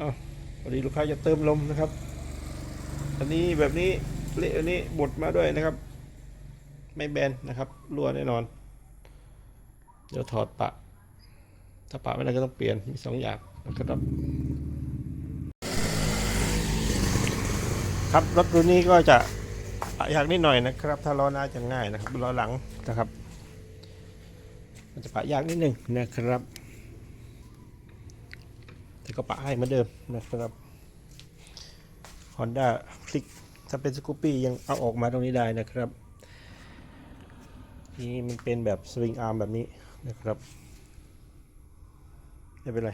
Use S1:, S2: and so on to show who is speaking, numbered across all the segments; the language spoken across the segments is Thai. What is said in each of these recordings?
S1: อ้าวพอดีลูกค้าจะเติมลมนะครับ อันนี้แบบนี้เละอันนี้บดมาด้วยนะครับ ไม่แบนนะครับรั่วแน่นอน เดี๋ยวถอดปะ ถ้าปะไม่ได้ก็ต้องเปลี่ยนมีสองอย่างนะครับครับรถรุ่นนี้ก็จะปะยากนิดหน่อยนะครับ ถ้าล้อหน้าจะง่ายนะครับล้อหลังนะครับ มันจะปะยากนิดหนึ่งนะครับ แต่ก็ปะให้เหมือนเดิมนะครับ Honda คลิกถ้าเป็นสกูปปี้ยังเอาออกมาตรงนี้ได้นะครับนี่มันเป็นแบบสวิงอาร์มแบบนี้นะครับไม่เป็นไร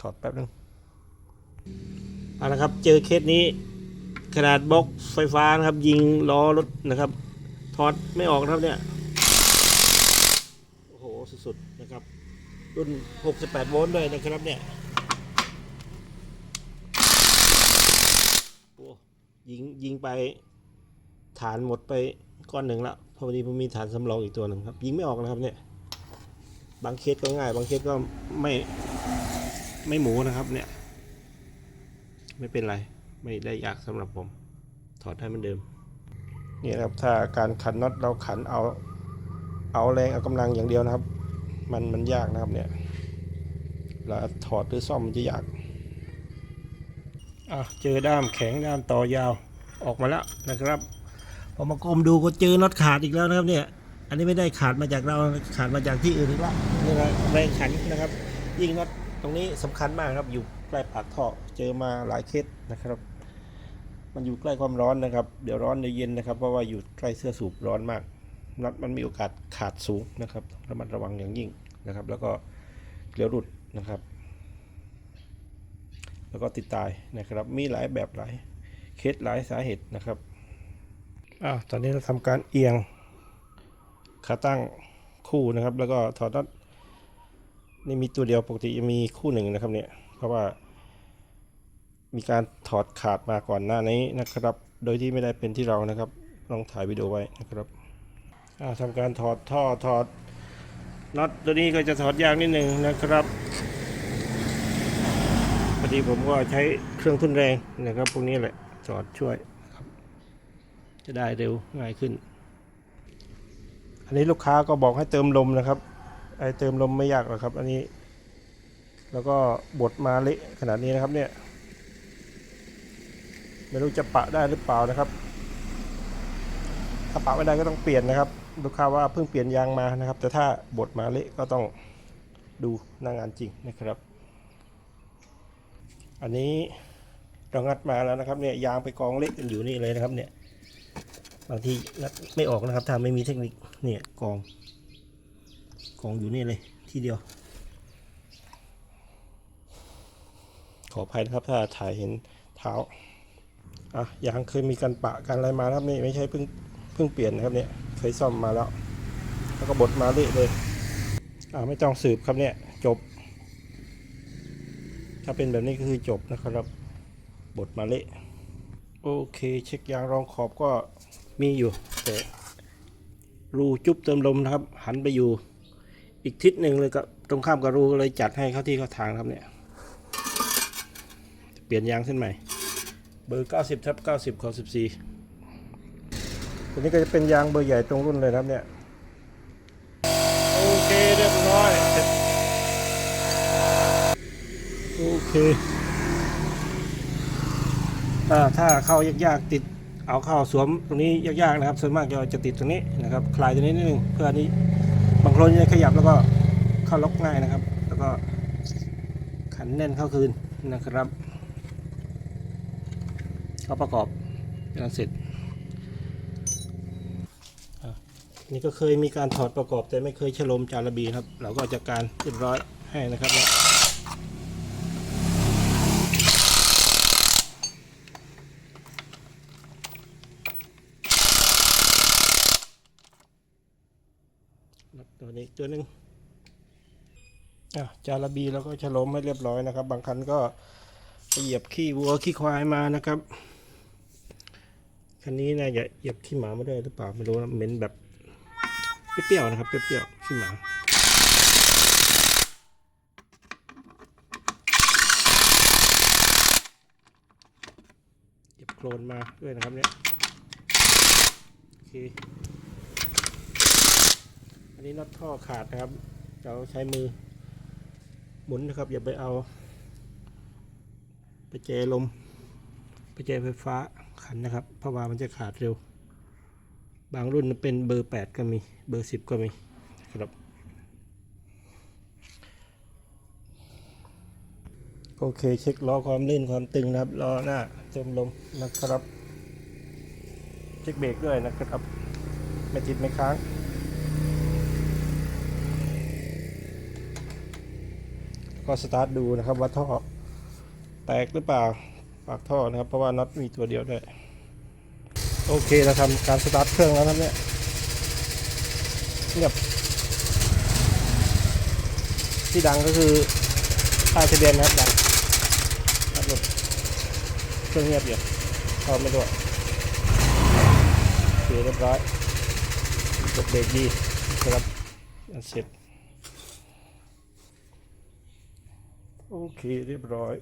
S1: ถอดแป๊บนึงเอาละครับ เจอเคสนี้ขนาดบล็อกไฟฟ้านะครับ ยิงล้อรถนะครับ ถอดไม่ออกครับเนี่ย หสุดๆนะครับ รุ่น 68 โวลต์ด้วยนะครับเนี่ยโอ้ยิงยิงไปฐานหมดไปก้อนหนึ่งละพอดีผมมีฐานสำรองอีกตัวหนึ่งครับ ยิงไม่ออกนะครับเนี่ย บางเคสก็ง่าย บางเคสก็ไม่ไม่หมูนะครับเนี่ย ไม่เป็นไรไม่ได้ยากสำหรับผม ถอดได้เหมือนเดิมนี่นะครับถ้าการขันน็อตเราขันเอา เอาแรงเอากำลังอย่างเดียวนะครับ มันมันยากนะครับเนี่ยแล้วถอดหรือซ่อมมันจะยากอะเจอด้ามแข็งด้ามต่อยาวออกมาแล้วนะครับพอมากลมดูก็เจอน็อตขาดอีกแล้วนะครับเนี่ยอันนี้ไม่ได้ขาดมาจากเราขาดมาจากที่อื่นอีกแล้วนี่นะแรงขันนะครับ ยิ่งน็อตตรงนี้สำคัญมากครับอยู่ใกล้ปากท่อเจอมาหลายเคสนะครับ มันอยู่ใกล้ความร้อนนะครับ เดี๋ยวร้อนเดี๋ยวเย็นนะครับ เพราะว่าอยู่ใกล้เสื้อสูบร้อนมาก น็อตมันมีโอกาสขาดสูงนะครับระมัดระวังอย่างยิ่งนะครับ แล้วก็เกลียวหลุดนะครับ แล้วก็ติดตายนะครับ มีหลายแบบหลายเคสหลายสาเหตุนะครับอ้าวตอนนี้เราทำการเอียงขาตั้งคู่นะครับ แล้วก็ถอดน็อตนี่มีตัวเดียวปกติจะมีคู่หนึ่งนะครับเนี่ยเพราะว่ามีการถอดขาดมาก่อนหน้านี้นะครับ โดยที่ไม่ได้เป็นที่เรานะครับ ลองถ่ายวิดีโอไว้นะครับ อ่าทำการถอดท่อถอดน็อตตัวนี้ก็จะถอดยากนิดหนึ่งนะครับพอดีผมก็ใช้เครื่องทุนแรงนะครับพวกนี้แหละจอดช่วยครับจะได้เร็วง่ายขึ้น อันนี้ลูกค้าก็บอกให้เติมลมนะครับ ไอเติมลมไม่ยากหรอกครับ อันนี้ แล้วก็บดมาเละขนาดนี้นะครับเนี่ยไม่รู้จะปะได้หรือเปล่านะครับถ้าปะไม่ได้ก็ต้องเปลี่ยนนะครับ ลูกค้าว่าเพิ่งเปลี่ยนยางมานะครับ แต่ถ้าบดมาเละก็ต้องดูหน้างานจริงนะครับ อันนี้เรางัดมาแล้วนะครับเนี่ยยางไปกองเละกันอยู่นี่เลยนะครับเนี่ยบางทีงัดไม่ออกนะครับถ้าไม่มีเทคนิคเนี่ยกองกองอยู่นี่เลยทีเดียว ขออภัยนะครับถ้าถ่ายเห็นเท้าอะยางเคยมีการปะการอะไรมาครับนี่ไม่ใช่เพิ่งเพิ่งเปลี่ยนนะครับเนี่ย ยซ่อมมาแล้ว แล้วก็บดมาเละเลยอ่าไม่ต้องสืบครับเนี่ยจบ ถ้าเป็นแบบนี้ก็คือจบนะครับบดมาเละโอเค เช็คยางรองขอบก็มีอยู่ แต่รูจุ๊บเติมลมนะครับ หันไปอยู่ อีกทิศหนึ่งเลยก็ตรงข้ามกับรูเลยจัดให้เข้าที่เข้าทางครับเนี่ยเปลี่ยนยางเส้นใหม่ เบอร์ 90ทับ90ขอ14 ตัวนี้ก็จะเป็นยางเบอร์ใหญ่ตรงรุ่นเลยนะครับเนี่ย โอเคเรียบร้อยเสร็จโอเคอ่าถ้าเข้ายากๆติดเอาเข้าสวมตรงนี้ยากๆนะครับ ส่วนมากจะจะติดตรงนี้นะครับ คลายตรงนี้นิดนึงเพื่ออันนี้บางคนจะขยับแล้วก็เข้าล็อกง่ายนะครับ แล้วก็ขันแน่นเข้าคืนนะครับ ก็ประกอบงานเสร็จอะ นี่ก็เคยมีการถอดประกอบแต่ไม่เคยฉลมจาระบีครับ เราก็จัดการเรียบร้อยให้นะครับนี่ยตัวนี้ตัวหนึงอะจาระบีเราก็ฉลมให้เรียบร้อยนะครับ บางคันก็เหยียบขี้วัวขี้ควายมานะครับคันนี้นะอย่าเหยียบขี้หมาไม่ได้หรือเปล่าไม่รู้นะเหม็นแบบ เปรี้ยวๆนะครับ เปรี้ยวๆขึ้นมาเก็บโคลนมาด้วยนะครับเนี่ยโอเคอันนี้น็อตท่อขาดนะครับ เราใช้มือหมุนนะครับ อย่าไปเอา ไปเจลม ไปเจไฟฟ้าขันนะครับ เพราะว่ามันจะขาดเร็ว บางรุ่นเป็นเบอร์ 8 ก็มี เบอร์ 10 ก็มีครับ โอเคเช็คล้อความลื่นความตึงนะครับล้อหน้าเต็มลมนะครับ เช็คเบรกด้วยนะครับ ไม่ติดไม่ค้าง ก็สตาร์ทดูนะครับว่าท่อแตกหรือเปล่าปากท่อนะครับ เพราะว่าน็อตมีตัวเดียวด้วย โอเคเราทำการสตาร์ทเครื่องแล้วครับเนี่ยเงียบที่ดังก็คือป้ายทะเบียนนะครับดังนับรถเครื่องเงียบอยู่เข้าไม่ด้วยโอเคเรียบร้อยกดเบรกดีนะครับเสร็จโอเคเรียบร้อย